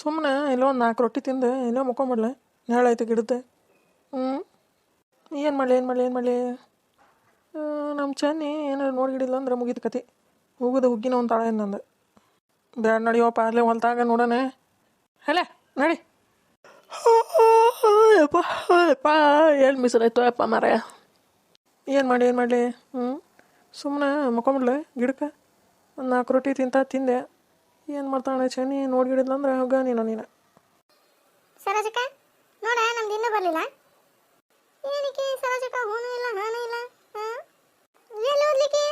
ಸುಮ್ಮನೆ ಎಲ್ಲೋ ಒಂದು ನಾಲ್ಕು ರೊಟ್ಟಿ ತಿಂದೆ, ಎಲ್ಲೋ ಮುಕ್ಕೊಂಬಿಡ್ಲೆ ನೇಳಾಯ್ತು ಗಿಡದ್ದೆ. ಹ್ಞೂ ಏನು ಮಾಡಲಿ ಏನು ಮಾಡಲಿ ಏನು ಮಾಡಲಿ? ನಮ್ಮ ಚೆನ್ನಿ ಏನಾರು ನೋಡ್ಗಿಡಿಲ್ಲ ಅಂದ್ರೆ ಮುಗಿದ ಕತೆ ಹೋಗೋದು ಹುಗ್ಗಿನ ಒಂದು ತಾಳ ನಂದು. ಬ್ಯಾಡ ನಡಿಯೋಪ್ಪ ಅಲ್ಲೇ ಹೊಲ್ತಾಗ ನೋಡೋಣ ಹೇಳ ನಡಿ. ಯಪ್ಪ ಯಪ್ಪ ಏನು ಮಿಸ್ರಾಯ್ತು ಯಪ್ಪ ಮಾರಾಯ. ಏನು ಮಾಡಿ ಏನು ಮಾಡಲಿ? ಹ್ಞೂ ಸುಮ್ಮನೆ ಮಕ್ಕೊಂಬಿಡ್ಲೆ ಗಿಡಕ್ಕೆ. ಒಂದು ನಾಲ್ಕು ರೊಟ್ಟಿ ತಿಂತ ತಿಂದೆ. ಏನು ಮಾಡ್ತಾಳೆ ಚನ್ನಿ ನೋಡ್ಗಿಡಿದ್ಲ ಅಂದ್ರೆ ಹೋಗ ನೀನು ನೀನು. ಸರೋಜಕ್ಕ ನೋಡ ನಮ್ದು ಇನ್ನೂ ಬರಲಿಲ್ಲ. ಏನಕ್ಕೆ ಸರೋಜಕ್ಕ ಹೂನು ಇಲ್ಲ ಹಾನು ಇಲ್ಲ? ಹಾಂ? ಎಲ್ಲಿ ಓದ್ಲಿಕ್ಕೆ?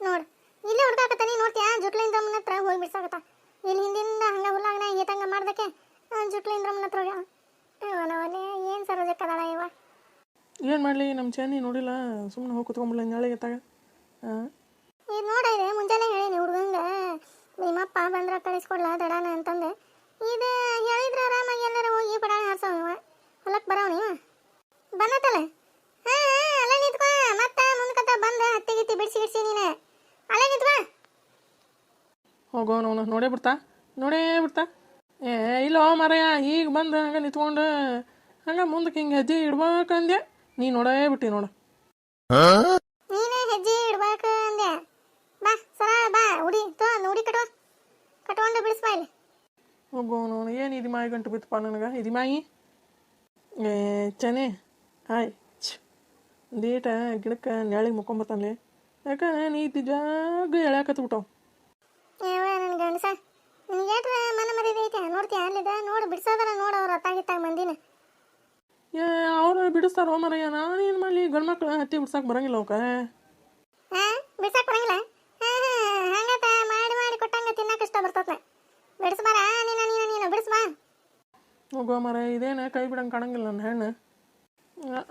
ನೋಡು ಇಲ್ಲೇ ಹುಡ್ಕಾಕತ್ತಾನೆ ನೋಡ್ತೀಯಾ? ಜುಟ್ಲಿಂದ ರಮ್ಮನ ಹತ್ರ ಹೋಗಿ ಬಿಡ್ಸಾಕತ್ತ? ಇಲ್ಲಿ ಹಿಂದಿಂದ ಹಂಗ ಹುಲ್ಲಾಗನ ಏತಂಗ ಮಾಡ್ದಕ್ಕೆ ಜುಟ್ಲಿಂದ ರಮ್ಮನ ಹತ್ರ ಹೋಗ್ಯಾವ ಅವನವನೇ ಏನು ಸರೋಜಕ್ಕ ಅದಾಳ ಇವ? ಏನು ಮಾಡಲಿ ನಮ್ಮ ಚನ್ನಿ ನೋಡಿಲ್ಲ ಸುಮ್ಮನೆ ಹೋಗಿ ಕುತ್ಕೊಂಬಿಡಲ್ಲ ನಾಳೆಗೆ ಎತ್ತಾಗ ಹಾಂ ಇದು ನೋಡ ಇದೆ ಮುಂಜಾನೆ ಹೇಳೀನಿ ಹುಡ್ಗಂಗ ನಿಮ್ಮಪ್ಪ ಬಂದ್ರ ಕಳಿಸ್ಕೊಡ್ಲ ದಡಾನ ಅಂತಂದೆ ಇದು ಹೇಳಿದ್ರ ಆರಾಮಾಗಿ ಎಲ್ಲಾರ ಹೋಗಿ ಪಡಾಣ ಹಾರ್ಸವ ಇವ ಹೊಲಕ್ಕೆ ಬರವ ಇವ ಬಂದತ್ತಲ್ಲ ಹಾ ಅಲ್ಲ ನಿಂತ್ಕೊ. ಮತ್ತ ಮುಂದ್ಕತ್ತ ಬಂದ ಹತ್ತಿ ಗಿತ್ತಿ ಬಿಡಿಸಿ ನೀನು. ಅಲ್ಲೇ ನಿಂತ್ಕೊ. ಹೋಗೋನು ಅವನು ನೋಡೇ ಬಿಡ್ತಾ? ನೋಡೇ ಬಿಡ್ತಾ? ಏ ಇಲ್ಲೋ ಮಾರಾಯ ಈಗ ಬಂದು ಹಂಗೆ ನಿಂತ್ಕೊಂಡು ಹಂಗೆ ಮುಂದಕ್ಕೆ ಹಿಂಗೆ ಹೆಜ್ಜೆ ಇಡ್ಬೇಕಂದೆ ನೀ ನೋಡೇ ಬಿಟ್ಟಿ ನೋಡು. ನೀನೇ ಹೆಜ್ಜೆ ಇಡ್ಬೇಕ ಅಂದೆ ಬಾ ಸರ ಬಾ ಉಡಿ ತೋ ನೋಡಿ ಕಟ್ಟೋ ಕಟ್ಕೊಂಡು ಬಿಡಿಸ್ಬಾ ಇಲ್ಲಿ. ಹೋಗೋ ನೋನು ಏನು ಇದು ಮಾಯಿ ಗಂಟು ಬಿತ್ತಪ್ಪ ನನಗೆ? ಇದು ಮಾಯಿ ಏ ಚನೆ ಹಾಯ್. ಡೇಟ ಗಿಡಕ್ಕೆ ನೆಳಿಗೆ ಮುಕ್ಕೊಂಬತ್ತಾನಲ್ಲಿ ಯಾಕಂದ್ರೆ ನೀ ಜಾಗ ಎಳ್ಯಾಕತ್ ಬಿಟ್ಟವು. ಏವ ನನ್ನ ಗಂಡಸ ನಿನಗೇಟ್ರ ಮನ ಮರಿದ ಐತೆ? ನೋಡ್ತೀಯ? ಅಲ್ಲಿದ ನೋಡು ಬಿಡ್ಸೋದಲ್ಲ ನೋಡು ಅವ್ರು ಅತ್ತಾಗಿತ್ತಾಗ ಮಂದಿನ. ಏ ಅವ್ರು ಬಿಡಿಸ್ತಾರೋ ಮರಯ್ಯ? ನಾನೇನು ಮಾಡಲಿ? ಗಂಡು ಮಕ್ಳು ಹತ್ತಿ ಬಿಡ್ಸಕ್ಕೆ ಬರಂಗಿಲ್ಲ ಅವಕ್ಕೆ ಹಾ? ಬಿಡ್ಸಕ್ ಬರಂಗಿಲ್ಲ? ಹಂಗತ ಮಾಡಿ ಮಾಡಿ ಕೊಟ್ಟಂಗ ತಿನ್ನಕ್ ಇಷ್ಟ ಬರ್ತದ ಬಿಡಿಸ್ಬಾರ ನೀನ ನೀನ ನೀನು ಬಿಡಿಸ್ಬಾ ಹೋಗೋ ಮರ ಇದೇನು ಕೈ ಬಿಡಂಗೆ ಕಾಣಂಗಿಲ್ಲ ನನ್ನ ಹೆಣ್ಣು.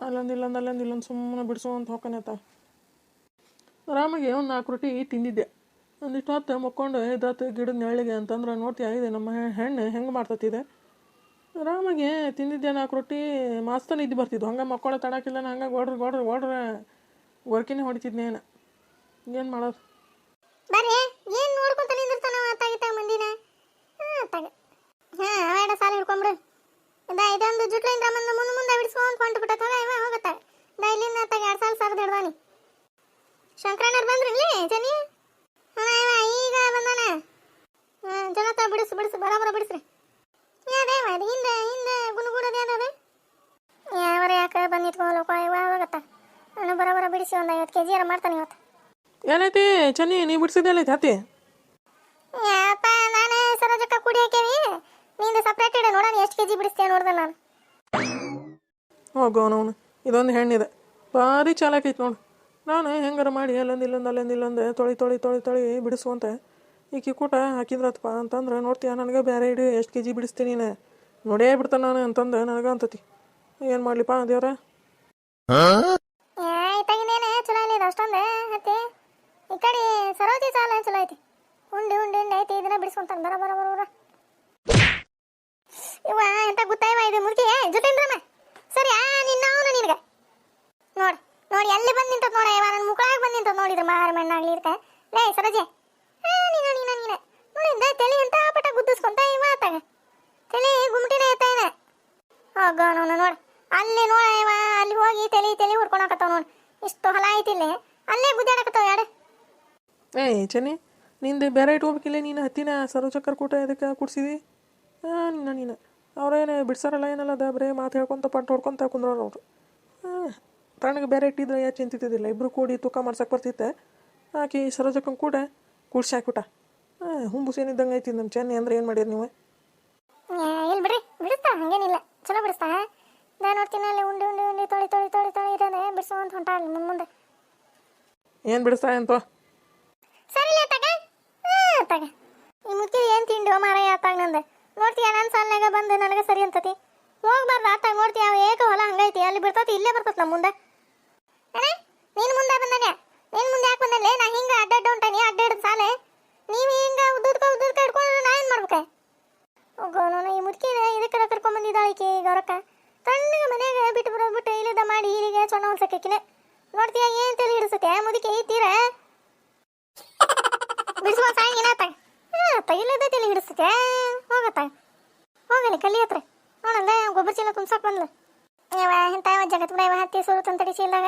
ಅಲ್ಲೊಂದು ಇಲ್ಲೊಂದು ಅಲ್ಲೊಂದು ಇಲ್ಲೊಂದು ಸುಮ್ಮನೆ ಬಿಡಿಸೋ ಅಂತ ಹೋಗ್ಕನೇತ ಆರಾಮಾಗಿ ಒಂದು ನಾಲ್ಕು ರೊಟ್ಟಿ ತಿಂದಿದ್ದೆ. ಒಂದಿಷ್ಟು ಹೊತ್ತು ಮುಕ್ಕೊಂಡು ಇದಾತು ಗಿಡದ ನೆರಳಿಗೆ ಅಂತಂದ್ರೆ ನೋಡ್ತೀಯ ಇದೆ ನಮ್ಮ ಹೆಣ್ಣು ಹೆಂಗೆ ಮಾಡ್ತತಿದೆ. ಆರಾಮಾಗಿ ತಿಂದಿದ್ದೆ ನಾಲ್ಕು ರೊಟ್ಟಿ ಮಾಸ್ತನ ಇದ್ದು ಬರ್ತಿದ್ದು ಹಂಗೆ ಮಕ್ಕಳು ತಡಕಿಲ್ಲ ಹಂಗೆ ಗೋಡ್ರಿ ಗೋಡ್ರಿ ಓಡ್ರೆ ವರ್ಕಿನೇ ಹೊಡಿತಿದ್ನೇನು ಏನು? ಮಾಡೋದು ಏನ್ ನೋಡ್ಕೊಂತ ನಿಂದಿರ್ತಾನ ಅತ್ತಾಗಿತ್ತಾಗ ಮಂದಿನ ಹಾ ಅತ್ತಾಗ ಹಾ ಅವೇಡ ಸಾಲ ಹಿಡ್ಕೊಂಬಿಡು ಇದ ಇದೊಂದು ಜುಟ್ಲಿಂದ ಮುಂದೆ ಮುಂದೆ ಮುಂದೆ ಬಿಡಿಸ್ಕೊಂತ ಹೊಂಟು ಬಿಟ್ಟ ತಗ ಇವ ಹೋಗತ್ತ ಇದ ಇಲ್ಲಿಂದ ಅತ್ತಾಗ ಎರಡು ಸಾಲ ಸರ್ದು ಹಿಡ್ದಾನಿ ಶಂಕರಣ್ಣರ್ ಬಂದ್ರಿ ಇಲ್ಲಿ ಜನಿ ಹಾ ಇವ ಈಗ ಬಂದಾನ ಹಾ ಜನತ ಬಿಡಿಸ್ ಬಿಡಿಸ್ ಬರಾಬರ ಬಿಡಿಸ್ರಿ ಯಾವ್ದೇವ ಅದು ಹಿಂದೆ ಹಿಂದೆ ಗುನುಗುಡೋದು ಯಾವ್ದು ಯಾವರ ಯಾಕೆ ಬಂದು ನಿಂತ್ಕೊಳ್ಳೋಕ ಇವ ಹೋಗತ್ತ ನಾನು ಬರಾಬರ ಬಿಡಿಸಿ ಒಂದು ಐವತ್ತು ಕೆ ಜಿ ಮಾಡ್ತಾನೆ ಇವತ್ತು. ಏನೈತಿ ಚನ್ನಿ ನೀ ಬಿಡಿಸಿದ್ದೆಲ್ಲೈತಿ ಹತ್ತಿ ಯಪ್ಪ ನಾನು ಸರೋಜಕ್ಕ ಕುಡಿ ಹಾಕೇವಿ ನೀನು ಸಪ್ರೇಟ್ ಇಡ ನೋಡೋಣ ಎಷ್ಟು ಕೆಜಿ ಬಿಡಿಸ್ತೀಯ ನೋಡ್ದೆ ನಾನು. ಹೋಗೋನವನು ಇದೊಂದು ಹೆಣ್ಣಿದೆ. ಭಾರಿ ಚಾಲಾಕೈತಿ ನೋಡು. ನಾನು ಹೆಂಗಾರ ಮಾಡಿ ಅಲ್ಲೊಂದು ಇಲ್ಲೊಂದು ಅಲ್ಲೊಂದು ಇಲ್ಲೊಂದು ತೊಳಿ ತೊಳಿ ತೊಳಿ ತೊಳಿ ಬಿಡಿಸುವಂತ. ಈಕಿ ಕೂಟ ಹಾಕಿದ್ರತ್ತಪ್ಪ ಅಂತಂದ್ರೆ ನೋಡ್ತೀಯ ನನಗೆ ಬೇರೆ ಇಡಿ ಎಷ್ಟು ಕೆ ಜಿ ಬಿಡಿಸ್ತೀನಿ ನೀನು. ನೋಡೇ ಬಿಡ್ತಾನೆ ನಾನು ಅಂತಂದು ನನಗೆ ಅಂತತಿ ಏನು ಮಾಡಲಿಪ್ಪ ದೇವ್ರ ಇತ್ತಾಗಿನೇನೆ ಚಲೋ ಇಲ್ಲ ಅಷ್ಟೊಂದು ಹತ್ತಿ ಈ ಕಡೆ ಸರೋಜಿ ಸಾಲ ಚಲೋ ಐತಿ ಉಂಡಿ ಉಂಡಿ ಉಂಡಿ ಬಿಡಿಸ್ಕೊಂತಾನೆ ಬರ ಬರ ಬರ ಇವ ಎಂತ ಗೊತ್ತಾಯ್ವ ಇದು ಮುದುಕಿ ಜೊತೆಂದ್ರಮ್ಮ ಸರಿ, ಆ, ನಿನ್ನ ಅವನು ನಿನಗೆ. ನೋಡ್, ನೋಡಿ, ಎಲ್ಲಿ ಬಂದು ನಿಂತದ ನೋಡ ಇವ ನನ್ನ ಮುಖಾಗ ಬಂದು ನಿಂತದ ನೋಡಿದ್ರು ಮಾರ ಮಣ್ಣಾಗ್ಲಿ ಇರ್ತ. ಲೇ, ಸರಜೆ. ನೀನ ನೀನ ನೀನ. ನೋಡಿದ್ದ ತಲೆ ಅಂತ ಪಟ ಗುದ್ದಿಸ್ಕೊಂತ ಇವ ಆತಾಗ. ತಲೆ ಗುಮ್ಟಿನ ಎತ್ತಾಯನ ಹೋಗ ನೋಡ ನೋಡ. ಅಲ್ಲಿ ನೋಡ ಇವ ಅಲ್ಲಿ ಹೋಗಿ ತಲೆ ತಲೆ ಹೊಡ್ಕೊಳಕತ್ತಾವ ನೋಡ್. ಇಷ್ಟು ಹೊಲ ಐತಿ ಇಲ್ಲಿ. ಅಲ್ಲೇ ಗುದ್ದಾಡಕತ್ತಾವ ಯಾರು ಏ ಚನ್ನಿ ನಿಂದು ಬೇರೆ ಇಟ್ಕೋಬೇಕಿಲ್ಲ ನೀನು ಹತ್ತಿನ ಸರ್ವಚಕ್ರ ಕೂಟ ಅದಕ್ಕೆ ಕುಡ್ಸಿದಿ? ಹಾಂ ನಿನ್ನ ನೀನು ಅವ್ರೇನು ಬಿಡ್ಸಾರಲ್ಲ ಏನಲ್ಲ ಅದ? ಬರೇ ಮಾತು ಹೇಳ್ಕೊಂತ ಪಟ್ಟು ಹೊಡ್ಕೊಂತ ಕುಂದ್ರವ್ರು ಅವರು. ಹಾಂ ತಣ್ಣಗೆ ಬೇರೆ ಇಟ್ಟಿದ್ರೆ ಯಾ ಚಿಂತಿದ್ದಿಲ್ಲ ಇಬ್ಬರು ಕೂಡಿ ತೂಕ ಮಾಡ್ಸಕ್ಕೆ ಬರ್ತಿತ್ತೆ. ಆಕೆ ಸರೋಜಕ್ಕನ್ ಕೂಡ ಕೂಡ್ಸಿ ಹಾಕ್ಬಿಟ್ಟ. ಹಾಂ ಹುಂಬುಸ್ ಏನಿದ್ದಂಗೆ ಐತಿ ನಮ್ಮ ಚೆನ್ನಿ ಅಂದ್ರೆ ಏನು ಮಾಡ್ಯಾರ ನೀವು? ಇಲ್ಲ ಬಿಡ್ರಿ. ಬಿಡಿಸ್ತಾ? ಹಂಗೇನಿಲ್ಲ. ಚಲೋ ಬಿಡಿಸ್ತಾ? ನಾನು ನೋಡ್ತೀನಿ ಅಲ್ಲಿ ಉಂಡಿ ಉಂಡಿ ಉಂಡಿ ತೊಳಿ ತೊಳಿ ತೊಳಿ ತೊಳಿ ಇದ್ದಾನೆ ಬಿಡಿಸುವಂತ ಅಂತ ಅಲ್ಲಿ ಮುಂದೆ. ಏನು ಬಿಡಿಸ್ತಾ ಅಂತ? ತಗ ಈ ಮುತ್ತಿ ಏನು ತಿಂಡಿ ಮಾರಾಯ ಆತಾಗ ನಂದು. ನೋಡ್ತೀಯ ನನ್ನ ಸಾಲ್ನಾಗ ಬಂದು ನನಗೆ ಸರಿ ಅಂತತಿ. ಹೋಗ್ಬಾರ್ದು ಆತಾಗ ನೋಡ್ತೀಯ, ಅವ ಏಕ ಹೊಲ ಹಂಗೈತಿ, ಅಲ್ಲಿ ಬಿಡ್ತತಿ, ಇಲ್ಲೇ ಬರ್ತತ್ ನಮ್ಮ ಮುಂದೆ. ಅಣ್ಣ ನೀನು ಮುಂದೆ ಬಂದಾಗ? ನೀನು ಮುಂದೆ ಯಾಕೆ ಬಂದಲ್ಲೇ? ನಾ ಹಿಂಗೆ ಅಡ್ಡಡ್ಡ ಹೊಂಟಾನಿ ಅಡ್ಡ ಸಾಲೆ? ನೀವು ಹಿಂಗೆ ಉದ್ದುದ್ಕ ಉದ್ದುದ್ಕ ಹಿಡ್ಕೊಂಡು ನಾ ಏನು ಮಾಡ್ಬೇಕೆ? ಹೋಗೋ ನಾನು ಈ ಮುದುಕಿ ಇದಕ್ಕೆ ಆಯ್ಕೆ ಈಗ ಗೌರಕ್ಕ ತಣ್ಣಗೆ ಮನೆಗೆ ಬಿಟ್ಟು ಬರೋದು ಬಿಟ್ಟು ಇಲ್ಲಿದ್ದ ಮಾಡಿ ಹೀರಿಗೆ ಸೊಣ್ಣ ಹೊಲ್ಸಕ್ಕೆ ನೋಡ್ತೀಯ, ಏನು ತಲೆ ಹಿಡಿಸುತ್ತೆ? ಮುದುಕಿ ತೀರ? ಬಿಡಿಸುವ ಸಾಂಗ್ ಏನಾತ ತಗಿಲ್ಲದ ತಲೆ ಹಿಡಿಸುತ್ತೆ ಹೋಗತ್ತ ಹೋಗಲಿ ಕಲಿ ಹತ್ರ. ನೋಡಲ್ಲ ಗೊಬ್ಬರ ಚೀಲ ತುಂಬ್ಸಕ್ ಬಂದ್ಲು. ಯಾವ ಇಂಥ ಜಗತ್ ಬಿಡ ಹತ್ತಿ ಸುರು ತಂತಡಿ ಚೀಲದಾಗ.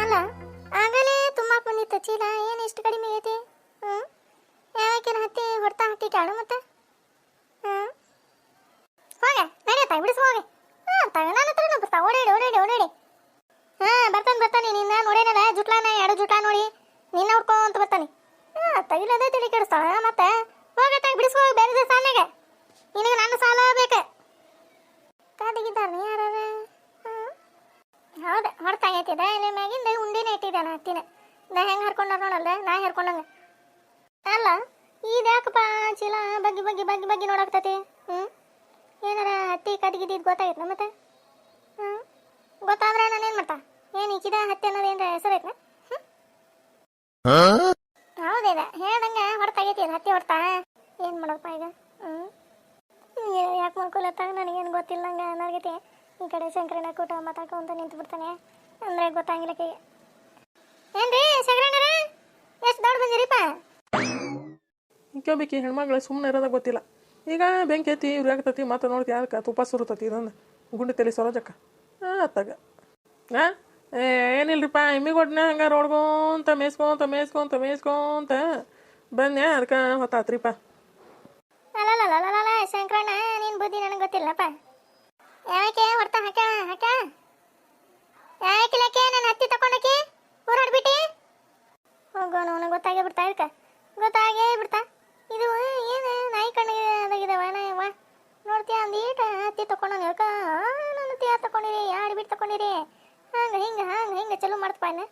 ಅಲ್ಲ, ಆಗಲೇ ತುಂಬಾಕ್ ಬಂದಿತ್ತು ಚೀಲ. ಏನು ಇಷ್ಟು ಕಡಿಮೆ ಐತಿ? ಹ್ಞೂ ಯಾವಕ್ಕಿನ ಹತ್ತಿ ಹೊಡ್ತಾ ಹತ್ತಿ ಕಾಡು ಮತ್ತೆ ಹ್ಞೂ ಹೋಗೆ ನಡೆಯತ್ತ ಬಿಡಿಸ್ ಹೋಗೆ ಹಾಂ ತಗ ನನ್ನ ಹತ್ರನೂ ಬರ್ತಾ ಓಡಾಡಿ ಓಡಾಡಿ ಓಡಾಡಿ ಹಾಂ ಬರ್ತಾನೆ ಬರ್ತಾನೆ ನಿನ್ನ ನೋಡೇನಲ್ಲ ಜುಟ್ಲಾನ ಎರಡು ಜುಟ್ಲ ನೋಡಿ ನಿನ್ನ ಹುಡ್ಕೊಂತ ಬರ್ತಾನೆ ಹಾಂ ತಗಿಲದೇ ತಿಳಿ ಕೆಡಿಸ್ತಾಳ ಮತ್ತೆ ಹೋಗತ್ತ ಬಿಡಿಸ್ಕೋ ಬೇರೆ ಸಾಲಾಗ ನಿನಗೆ ನನ್ನ ಸಾಲ ಬೇಕು ಕಾದಿಗಿದ್ದಾರ ಯಾರ ಹೌದು ಹೊಡ್ತಾಗೈತಿದ ಇಲ್ಲಿ ಮ್ಯಾಗಿಂದ ಉಂಡಿನ ಇಟ್ಟಿದ್ದಾನ ಹತ್ತಿನ ನಾ ಹೆಂಗೆ ಹರ್ಕೊಂಡಾರ ನೋಡಲ್ಲ ನಾ ಹೇರ್ಕೊಂಡಂಗ. ಅಲ್ಲ ಇದ್ಯಾಕಪ್ಪ ಚೀಲ ಬಗ್ಗಿ ಬಗ್ಗಿ ಬಗ್ಗಿ ಬಗ್ಗಿ ನೋಡಾಕ್ತತಿ ಹ್ಞೂ ಏನಾರ ಹತ್ತಿ ಕಟ್ಗಿದ್ದಿದ್ದು ಗೊತ್ತಾಗೈತೆ ಮತ್ತೆ? ಹ್ಞೂ ಗೊತ್ತಾದ್ರೆ ನಾನು ಏನು ಮಾಡ್ತಾ? ಏನು ಇಚ್ಚಿದ ಹತ್ತಿ ಅನ್ನೋದು ಏನಾರ ಹೆಸರು ಐತೆ ಹೌದಿದೆ. ಹೇಳ್ದಂಗೆ ಹೊಡ್ತಾಗೈತಿ ಅದು ಹತ್ತಿ ಹೊಡ್ತಾ? ಏನು ಮಾಡೋದಪ್ಪ ಈಗ? ಹ್ಞೂ ಯಾಕೆ ಮಾಡ್ಕೊಲತ್ತಾಗ ನನಗೇನು ಗೊತ್ತಿಲ್ಲಂಗ ನನಗೈತಿ ಈ ಕಡೆ ಶಂಕರನ ಕೂಟ ಮಾತಾಡ್ಕೊಂತ ನಿಂತು ಬಿಡ್ತಾನೆ ಅಂದರೆ ಗೊತ್ತಾಗಿಲ್ಲ ಕೈ ಏನ್ರಿ ಹೆಣ್ಮಗಳು ಸುಮ್ಮನೆ ಇರೋದ ಗೊತ್ತಿಲ್ಲ. ಈಗ ಬೆಂಕಿ ಐತಿ ಇವ್ರು ಆಗ್ತತಿ ಮತ್ತೆ ನೋಡ್ತಿ ಅದಕ್ಕೆ ತುಪ್ಪ ಸುರುತತಿ ಇದನ್ನು ಗುಂಡಿ ತಲೆ ಸರೋಜಕ್ಕ. ಅತ್ತಾಗ ಹಾಂ ಏನಿಲ್ರಿಪ್ಪ ಎಮ್ಮಿಗೊಡ್ನ ಹಂಗೆ ರೋಡ್ಕೊಂತ ಮೇಯ್ಸ್ಕೊಂತ ಮೇಯ್ಸ್ಕೊಂತ ಮೇಯ್ಸ್ಕೊಂತ ಬಂದೆ ಅದಕ್ಕೆ ಹೊತ್ತಾತ್ರಿಪ್ಪ ಅಲ್ಲಲ್ಲ ಶಂಕರಣ್ಣ ನಿನ್ ಬುದ್ಧಿ ನನಗೆ ಗೊತ್ತಿಲ್ಲಪ್ಪ ಯಾಕೆ ಹೊಡ್ತಾ ಹಾಕ ಹಾಕ ಯಾಕಿಲ್ಲಕ್ಕೆ ನಾನು ಹತ್ತಿ ತಕೊಂಡಕ್ಕೆ ಹೋರಾಡ್ಬಿಟ್ಟಿ ಹೋಗೋ ನನಗೆ ಗೊತ್ತಾಗೇ ಬಿಡ್ತಾ ಇದಕ್ಕೆ ಗೊತ್ತಾಗೇ ಬಿಡ್ತಾ ಇದು ಏನು ನಾಯಿ ಕಣ್ಣಿಗೆ ಅದಾಗಿದಾವ ನಾಯವ್ವ ನೋಡ್ತೀಯ ಒಂದೀಟ ಹತ್ತಿ ತಕೊಂಡು ಹೇಳ್ಕ ನಾನು ತೀಯ ತಕೊಂಡಿರಿ ಯಾರು ಬಿಟ್ಟು ತಕೊಂಡಿರಿ ಹಂಗೆ ಹಿಂಗೆ ಹಂಗೆ ಹಿಂಗೆ ಚಲೋ ಮಾಡ್ತಪ್ಪ ಇನ್ನ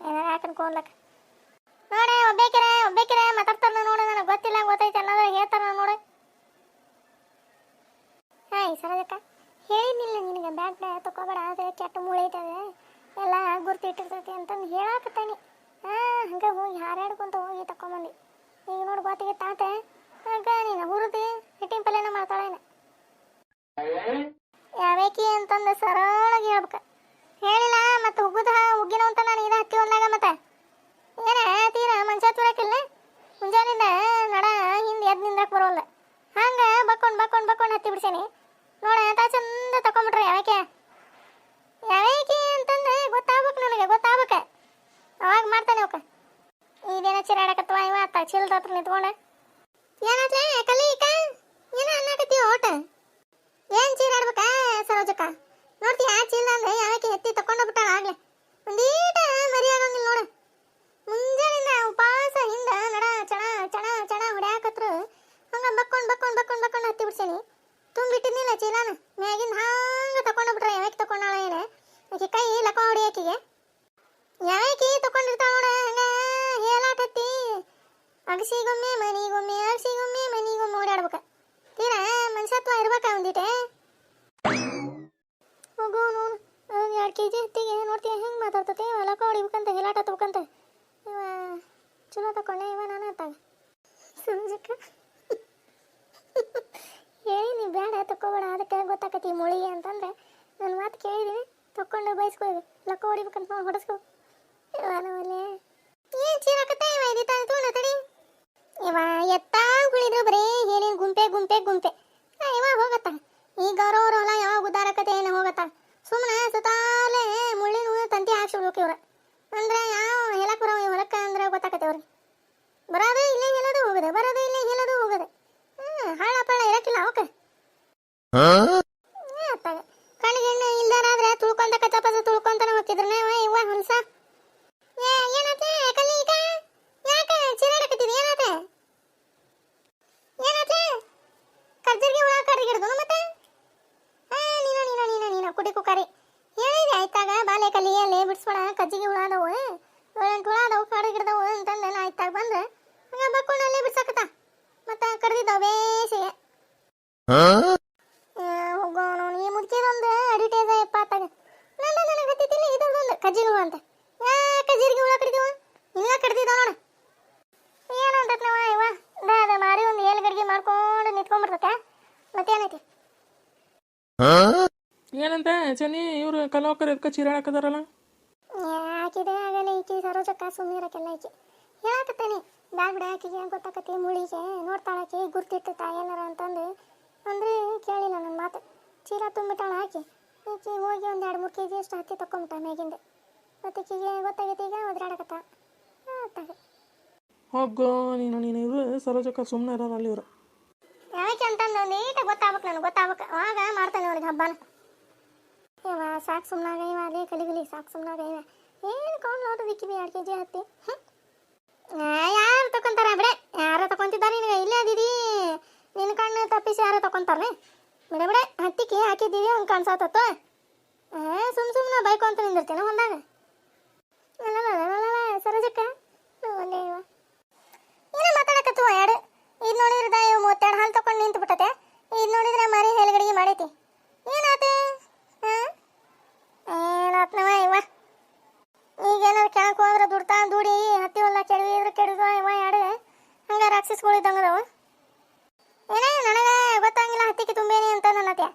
ಏನಾರ ಯಾಕೆ ಅನ್ಕೊಂಡ್ಲಕ್ಕ ನೋಡೆ ಒಬ್ಬೇಕಿರ ಒಬ್ಬೇಕಿರ ಮಾತಾಡ್ತಾರ ನೋಡು, ನನಗೆ ಗೊತ್ತಿಲ್ಲ, ಗೊತ್ತೈತೆ ಅನ್ನೋದು ಹೇಳ್ತಾರ ನೋಡು. ಹಾಯ್ ಸರೋಜಕ್ಕ ಹೇಳಿದ್ನಿಲ್ಲ ನಿನಗೆ ಬ್ಯಾಗ್ ತಗೋಬೇಡ ಆದರೆ ಕೆಟ್ಟ ಮೂಳೆ ಐತದೆ. ಎಲ್ಲ ಗುರ್ತಿಟ್ಟಿರ್ತೈತಿ ಅಂತಂದು ಹೇಳಾಕತ್ತಾನೆ. ಹಾಂ, ಹಂಗೆ ಹೋಗಿ ಹಾರಾಡ್ಕೊಂತ ಹೋಗಿ ತಕೊಂಬಂದು ಈಗ ನೋಡಿ ಗೊತ್ತಿಗೆ ತಾತ ಆಗ ನೀನು ಹುರಿದು ಹಿಟ್ಟಿನ ಪಲ್ಯನ ಮಾಡ್ತಾಳೇನ. ಯಾವೇಕಿ ಅಂತಂದ ಸರಳಾಗಿ ಹೇಳ್ಬೇಕು ಹೇಳಿಲ್ಲ ಮತ್ತೆ ಉಗ್ಗುದ ಉಗ್ಗಿನ ಅಂತ ನಾನು ಇದು ಹತ್ತಿ ಒಂದಾಗ ಮತ್ತೆ ಏನ ತೀರ ಮನುಷ್ಯ ತುರಕಿಲ್ಲ ಮುಂಜಾನಿಂದ ನಡ ಹಿಂದೆ ಎದ್ದು ನಿಂದಕ್ಕೆ ಬರೋಲ್ಲ ಹಂಗ ಬಕ್ಕೊಂಡು ಬಕ್ಕೊಂಡು ಬಕ್ಕೊಂಡು ಹತ್ತಿ ಬಿಡ್ಸೇನಿ ನೋಡ ತಾ ಚಂದ ತಕೊಂಬಿಟ್ರೆ ಯಾಕೆ ಯಾಕೆ ಅಂತಂದ್ರೆ ಗೊತ್ತಾಗ್ಬೇಕು ನನಗೆ ಗೊತ್ತಾಗ್ಬೇಕು ಅವಾಗ ಮಾಡ್ತಾನೆ ಅವಕ ಇದೇನ ಚಿರಾಡಕತ್ವ ಇವ ಅತ್ತ ಚಿಲ್ದ ಹತ್ರ ನಿಂತ್ಕೊಂಡ ಏನಾತ್ಲೆ ಕಲೀಕ ಏನ ಅನ್ನಕತ್ತೀವ ಓಟ ಏನ್ ಚೀರಾಡ್ಬೇಕ ಸರೋಜಕ್ಕ ನೋಡ್ತೀಯ ಚೀಲ ಅಂದ್ರೆ ಯಾಕೆ ಎತ್ತಿ ತಕೊಂಡ ಬಿಟ್ಟಾಳ ಆಗ್ಲೇ ಒಂದೀಟ ಮರಿ ಆಗಂಗಿಲ್ಲ ನೋಡ ಮುಂಜಾನಿಂದ ಉಪವಾಸ ಹಿಂದ ನಡ ಚಣ ಚಣ ಚಣ ಹೊಡ್ಯಾಕತ್ರು ಹಂಗ ಬಕ್ಕೊಂಡ್ ಬಕ್ಕೊಂಡ್ ಬಕ್ಕೊಂಡ್ ಬಕ್ಕೊಂಡ್ ಹತ್ತಿ ಬಿಡ್ಸೇನಿ ತುಂಬಿಟ್ಟಿದ್ನಿಲ್ಲ ಚೀಲಾನ ಮ್ಯಾಗಿಂದ ಹಂಗ ತಕೊಂಡ ಬಿಟ್ರೆ ಯಾಕೆ ತಕೊಂಡಾಳ ಏನ ಆಕಿ ಕೈ ಲಕ ಹೊಡಿ ಆಕಿಗೆ ಯಾಕೆ ತಕೊಂಡಿರ್ತಾಳ ನೋಡ ಹಂಗ ಹೇಲಾಟತ್ತಿ ಅಗಸಿಗೊಮ್ಮೆ ಮನೆಗೊಮ್ಮೆ ಅಗಸಿಗೊಮ್ಮೆ ಮನೆಗೊಮ್ಮೆ ಓಡಾಡ್ಬೇಕ. ತೀರಾ ಮನ್ಸತ್ವ ಇರ್ಬೇಕ ಒಂದಿಟೆ? ಹೋಗು ನೋಡು ಎರಡು ಕೆ ಜಿ ಹತ್ತಿಗೆ ನೋಡ್ತೀಯ, ಹೆಂಗೆ ಮಾತಾಡ್ತತಿ? ಹೊಲಕ ಹೊಡಿಬೇಕಂತ ಹೇಲಾಟ ತಗೋಕಂತ ಇವ ಚಲೋ ತಕೊಂಡೆ, ಇವ ನಾನು ಅತ್ತಾಗ ಸಂಜಕ್ಕ. ಹೇಳಿ, ನೀ ಬೇಡ ತಕೋಬೇಡ ಅದಕ್ಕೆ ಗೊತ್ತಾಕತಿ ಮುಳಿಗೆ ಅಂತಂದ್ರೆ ನನ್ನ ಮಾತು ಕೇಳಿದೀನಿ ತಕೊಂಡು ಬಯಸ್ಕೋ ಲಕ್ಕ ಹೊಡಿಬೇಕಂತ ಹೊಡೆಸ್ಕೋ. ಇವ ನಮ್ಮಲ್ಲೇ ಚೀರಾಕತ್ತೆ ಇವ ಇದಿ ತಾನೆ ತಗೊಂಡ ತಡಿ ಇವ ಕುಳಿದ್ರು ಬರೀ ಏನೇನು ಗುಂಪೆ ಗುಂಪೆ ಗುಂಪೆ. ಆ, ಇವ ಹೋಗತ್ತ. ಈ ಗೌರವ ಹೊಲ ಯಾವಾಗ ಉದ್ದಾರಕತೆ ಏನು ಹೋಗತ್ತ. ಸುಮ್ಮನೆ ಸುತ್ತಾಲೆ ಮುಳ್ಳಿನ ತಂತಿ ಹಾಕ್ಸಿಡ್ಬೇಕು ಇವ್ರ. ಅಂದ್ರೆ ಯಾವ ಹೇಳಕ್ ಬರೋ ಹೊಲಕ್ಕ ಅಂದ್ರೆ ಗೊತ್ತಾಕತ್ತೆ ಅವ್ರಿಗೆ. ಬರೋದು ಇಲ್ಲೇ ಹೇಳೋದು ಹೋಗದೆ ಬರೋದು ಇಲ್ಲೇ ಹೇಳೋದು ಹೋಗದೆ. ಹ್ಮ್ ಹಾಳ ಪಾಳ ಇರಕ್ಕಿಲ್ಲ ಅವಕ್ಕೆ ಅತ್ತಾಗ ಕಣ್ಣಿಗೆ ಎಣ್ಣೆ ಇಲ್ದಾರಾದ್ರೆ ತುಳ್ಕೊಂತ ಕಚ್ಚಪಸ ತುಳ್ಕೊಂತಾನೆ ಹೋಗ್ತಿದ್ರನೆ ಇವ ಹಂಸ ಏ ಏನಾತೆ ಕಲ್ಲಿ ಈಗ ಯಾಕೆ ಚಿರಾಡಕತ್ತಿದ್ ಏನಾತೆ ಏನಾತೆ ಕರ್ಜರ್ಗೆ ಹುಳ ಕರ್ಗಿಡ್ದು ಮತ್ತೆ ಆ ನೀನ ನೀನ ನೀನ ನೀನ ಕುಡಿ ಕುಕಾರಿ ಹೇಳಿದೆ ಆಯ್ತಾಗ ಬಾಲೆ ಕಲಿ ಅಲ್ಲೇ ಬಿಡಿಸ್ಬೇಡ ಕಜ್ಜಿಗೆ ಹುಳ ಅದಾವು ಏಳೆಂಟು ಹುಳ ಅದಾವು ಕಡಗಿಡ್ದವು ಅಂತಂದೆ ನಾ ಆಯ್ತಾಗ ಬಂದ್ರೆ ಹಂಗ ಬಕ್ಕೊಂಡು ಅಲ್ಲೇ ಬಿಡ್ಸಕತ್ತ ಮತ್ತೆ ಕಡ್ದಿದ್ದಾವ ಬೇಸಿಗೆ ಹೋಗೋಣ ಈ ಮುಡ್ಕಿದೊಂದು ಅಡಿಟೇಜ್ ಅಯ್ಯಪ್ಪ ಆತಾಗ ನನ್ನ ನನಗೆ ಅಂತ. ಯಾ ಕಜ್ಜಿಗೆ ಹುಳ ಕಡಿದೀವ ನೋಡ ಏನು ಇವ ಅದ ಮಾರಿ ಒಂದು ಏಳು ಗಡಿಗೆ ಮಾಡ್ಕೊಂಡು ನಿಂತ್ಕೊಂಡ್ಬಿಡ್ತಕ್ಕ ಮತ್ತೇನೈತಿ? ಏನಂತ ಚನಿ ಇವ್ರು ಕಲಾವಕರ್ ಎದ್ಕ ಚೀರಾಡಕದಾರಲ್ಲ ಹಾಕಿದೆ ಆಗಲೇ ಈಕಿ ಸರೋಜಕ್ಕ ಸುಮ್ಮನಿರಕ್ಕೆಲ್ಲ ಈಕಿ. ಹೇಳಕತ್ತೇನೆ ಬ್ಯಾಗ್ ಬಿಡ ಆಕಿಗೆ ಗೊತ್ತಾಕತಿ ಮುಳಿಗೆ ನೋಡ್ತಾಳಕಿ ಗುರ್ತಿರ್ತೈತ ಏನಾರ ಅಂತಂದು ಅಂದ್ರೆ ಕೇಳಿಲ್ಲ ನನ್ನ ಮಾತು. ಚೀಲ ತುಂಬಿಟ್ಟಾಳ ಹಾಕಿ ಈಕೆ ಹೋಗಿ ಒಂದು ಎರಡು ಮೂರು ಕೆ ಜಿ ಅಷ್ಟು ಹತ್ತಿ ತಕೊಂಬಿಟ್ಟ ಮ್ಯಾಗಿಂದ ಮತ್ತೆ ಈಕಿಗೆ ಗೊತ್ತಾಗೈತಿ ಈಗ ಒದ್ರಾಡಕತ್ತ. ಹೋಗೋ ನೀನು ನೀನು ಇರು. ಸರೋಜಕ್ಕ ಸುಮ್ಮನೆ ಇರೋರು ಅಲ್ಲಿ ಇವರು ಯಾಕೆ ಅಂತಂದು ನೀಟ ಗೊತ್ತಾಗ್ಬೇಕು ನನಗೆ ಗೊತ್ತಾಗ್ಬೇಕು. ಆಗ ಮಾಡ್ತಾನೆ ಅವ್ರಿಗೆ ಹಬ್ಬನ. ಇವ ಸಾಕು ಸುಮ್ಮನಾಗ ಇವ ಅದೇ ಕಲಿಗಲಿ ಸಾಕು ಸುಮ್ಮನಾಗ ಇವ. ಏನು ಕೊಂಡು ನೋಡು ವಿಕ್ಕಿ ಎರಡು ಕೆ ಜಿ ಹತ್ತಿ ಯಾರು ತಕೊಂತಾರ ಬಿಡೆ. ಯಾರು ತಕೊಂತಿದ್ದಾರೆ ನಿನಗೆ. ಇಲ್ಲೇ ಅದೀರಿ ನಿನ್ನ ಕಣ್ಣು ತಪ್ಪಿಸಿ ಯಾರು ತಕೊಂತಾರನೆ? ಬಿಡ ಬಿಡೆ ಹತ್ತಿಗೆ ಹಾಕಿದ್ದೀವಿ ಹಂಗೆ ಏ, ಸುಮ್ ಸುಮ್ಮನೆ ಅಂತ ನಿಂದಿರ್ತೀನಿ ಹೊಂದಾಗ ಸರೋಜಕ್ಕ ಒಳ್ಳೆ ಇವ ಏನೋ ಮಾತಾಡಕತ್ತು ಎರಡು ಇದು ನೋಡಿದ್ರೆ ದಾ ಇವು ಮೂವತ್ತೆರಡು ಹಾಲು ತಕೊಂಡು ನಿಂತು ಬಿಟ್ಟತೆ ಇದು ನೋಡಿದ್ರೆ ಮರಿ ಹೆಲ್ಗಡಿಗೆ ಮಾಡೈತಿ ಏನಾತ ಏನಾತ್ನವ ಇವ ಈಗ ಏನಾರು ಕೆಳಕ್ಕೆ ಹೋದ್ರೆ ದುಡ್ತಾ ದುಡಿ ಹತ್ತಿ ಹೊಲ ಕೆಡವಿದ್ರೆ ಕೆಡವಿದ ಇವ ಎರಡು ಹಂಗ ರಾಕ್ಷಸಗಳಿದ್ದಂಗೆ ಅದಾವ ಏನೇ ನನಗೆ ಗೊತ್ತಾಗಿಲ್ಲ ಹತ್ತಿಗೆ ತುಂಬೇನಿ ಅಂತ ನನ್ನತ್ಯ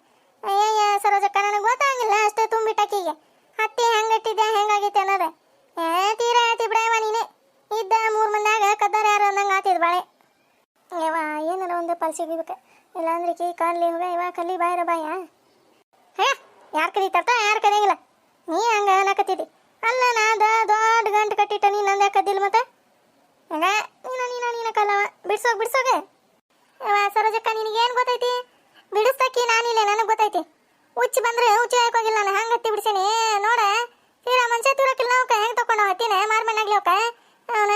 ಅಯ್ಯಯ್ಯ ಸರೋಜಕ್ಕ ನನಗೆ ಗೊತ್ತಾಗಿಲ್ಲ ಅಷ್ಟೇ ತುಂಬಿಟ್ಟಕ್ಕಿಗೆ ಹತ್ತಿ ಹೆಂಗಿಟ್ಟಿದ್ದೆ ಹೆಂಗಾಗೈತೆ ಅನ್ನೋದು ಏ ತೀರ ಹೇಳ್ತಿ ಬಿಡವ ನೀನೆ ಇದ್ದ ಮೂರು ಮಂದ್ಯಾಗ ಕದ್ದಾರ ಯಾರು ಅಂದಂಗೆ ಆತಿದ್ ಬಾಳೆ ಯವ್ವ ಒಂದು ಪಲ್ಸಿಗಿಬೇಕು ಇಲ್ಲಾಂದ್ರೆ ಕೀ ಕಾಲಿ ಹೋಗ, ಇವ ಕಲ್ಲಿ ಬಾಯಿರ ಬಾಯ? ಹೇ, ಯಾರು ಕರೀತಾರ ಯಾರು ಕರೆಯಂಗಿಲ್ಲ ನೀ ಹಂಗ ಅನ್ನಕತ್ತಿದ್ದಿ? ಅಲ್ಲ, ನಾ ದ ದೊಡ್ಡ ಗಂಟು ಕಟ್ಟಿಟ್ಟ ನೀನು ನಂದು ಮತ್ತೆ? ಹಂಗ, ನೀನ ನೀನ ನೀನ ಕಲ್ಲವ ಬಿಡ್ಸೋಗ ಬಿಡ್ಸೋಗ ಯವ್ವ ಸರೋಜಕ್ಕ ನಿನಗೇನು ಗೊತ್ತೈತಿ ಬಿಡಿಸ್ತಕ್ಕಿ ನಾನಿಲ್ಲ ನನಗೆ ಗೊತ್ತೈತಿ ಹುಚ್ಚಿ ಬಂದ್ರೆ ಹುಚ್ಚಿ ಹಾಕೋಗಿಲ್ಲ ನಾನು ಹಂಗೆ ಹತ್ತಿ ಬಿಡ್ಸೇನಿ ನೋಡ ತೀರಾ ಮನುಷ್ಯ ತೂರಕ್ಕಿಲ್ಲ ಅವಕ್ಕ ಹೆಂಗೆ ತಗೊಂಡು ಹತ್ತಿನ ಮಾರ್ ಮಣ್ಣಾಗ್ಲಿ ಅವಕ್ಕ ಅವನ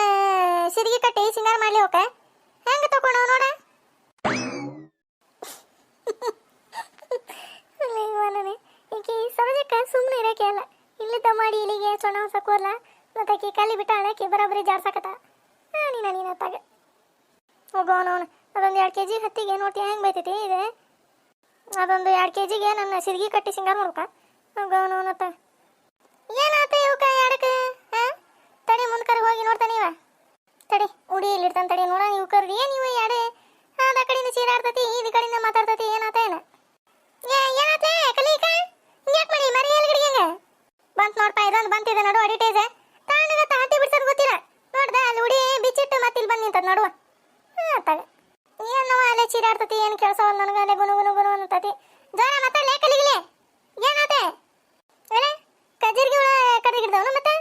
ಸಿರಿಗಿ ಕಟ್ಟಿ ಸಿಂಗಾರ ಮಾಡ್ಲಿ ಅವಕ್ಕ ಹೆಂಗೆ ತಗೊಂಡು ನೋಡ ಈಕಿ ಸರೋಜಕ್ಕ ಸುಮ್ಮನೆ ಇರೋಕೆ ಅಲ್ಲ ಇಲ್ಲಿದ್ದ ಮಾಡಿ ಇಲ್ಲಿಗೆ ಸೊಣ ಸಕೋರ್ಲ ಮತ್ತೆ ಆಕಿ ಕಲ್ಲಿ ಬಿಟ್ಟ ಹಣಕ್ಕೆ ಬರೋಬ್ಬರಿ ಜಾಡ್ಸಕತ್ತ? ನೀನ ನೀನ ತಗ. ಹೋಗೋನವನು ಅದೊಂದು ಎರಡು ಕೆ ಜಿ ಹತ್ತಿಗೆ ನೋಡ್ತೀಯ ಹೆಂಗೆ ಬೈತೈತಿ ಇದೆ? ಅದೊಂದು ಎರಡು ಕೆ ಜಿಗೆ ನನ್ನ ಸಿರ್ಗಿ ಕಟ್ಟಿ ಸಿಂಗಾರ ಮಾಡ್ಬೇಕ ಹೋಗೋನವನತ್ತ ಏನಾತ ಇವಕ್ಕ ಎರಡಕ್ಕೆ ತಡಿ ಮುಂದ್ಕರ ಹೋಗಿ ನೋಡ್ತಾನೆ ಇವ. ತಡಿ, ಉಡಿ, ಇಲ್ಲಿ ಇಡ್ತಾನೆ ತಡಿ ನೋಡ ನೀವು ಕರ್ರಿ ಏನು ಇವ ಎರಡು ಅದ ಕಡೆಯಿಂದ ಚೀರಾಡ್ತತಿ, ಈ ಕಡೆಯಿಂದ ಮಾತಾಡ್ತತಿ, ಏನಾತ ಏನ? ಏನಾತೆ? ಕಲೀಕ ಹಿಂಗ್ಯಾಕ್ ಮಾಡಿ ಮರಿ ಎಲ್ಗಡಿಗೆ ಹೆಂಗ ಬಂತ್ ನೋಡ್ಪ ಇದೊಂದು ಬಂತಿದೆ ನೋಡು ಅಡಿಟೇಜ್ ತಾಂಡಗತ್ತ ಹತ್ತಿ ಬಿಡ್ಸೋದು ಗೊತ್ತಿಲ್ಲ ನೋಡ್ದ ಅಲ್ಲಿ ಉಡಿ ಬಿಚ್ಚಿಟ್ಟು ಮತ್ತೆ ಇಲ್ಲಿ ಬಂದು ನಿಂತದ ನೋಡುವ ಆತಾಗ ಏನವ ಅಲ್ಲೇ ಚೀರಾಡ್ತತಿ ಏನು ಕೇಳ್ಸವಲ್ಲ ನನಗೆ ಅಲ್ಲೇ ಗುನು ಗುನು ಗುನು ಅಂತತಿ. ಜೋರ ಮಾತಾಡ್ಲೆ ಕಲಿಗಿಲೆ. ಏನಾತೆ ಏನೇ ಕಜಿರ್ಗಿ ಹುಳ ಕಡಿಗಿಡ್ದವನು ಮತ್ತೆ?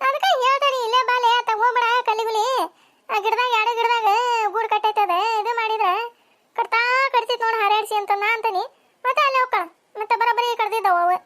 ಅದಕ್ಕೆ ಹೇಳ್ತಾನೆ, ಇಲ್ಲೇ ಬಾಲೆ ಆತ ಹೋಗ್ಬೇಡ ಕಲಿಗುಲಿ. ಆ ಗಿಡದಾಗ, ಎರಡು ಗಿಡದಾಗ ಗೂಡು ಕಟ್ಟೈತದ, ಇದು ಮಾಡಿದ್ರೆ ಕಟ್ತಾ ಕಟ್ತಿತ್ ನೋಡಿ, ಹರಾಡ್ಸಿ ಅಂತ ನಾ ಅಂತಾನೆ. ಮತ್ತೆ ಅಲ್ಲೇ ಹೋಗ್ಕಳ. ಮತ್ತೆ ಬರೋಬ್ಬರಿ ಕಡ್ದಿದ್ದವ ಅವು.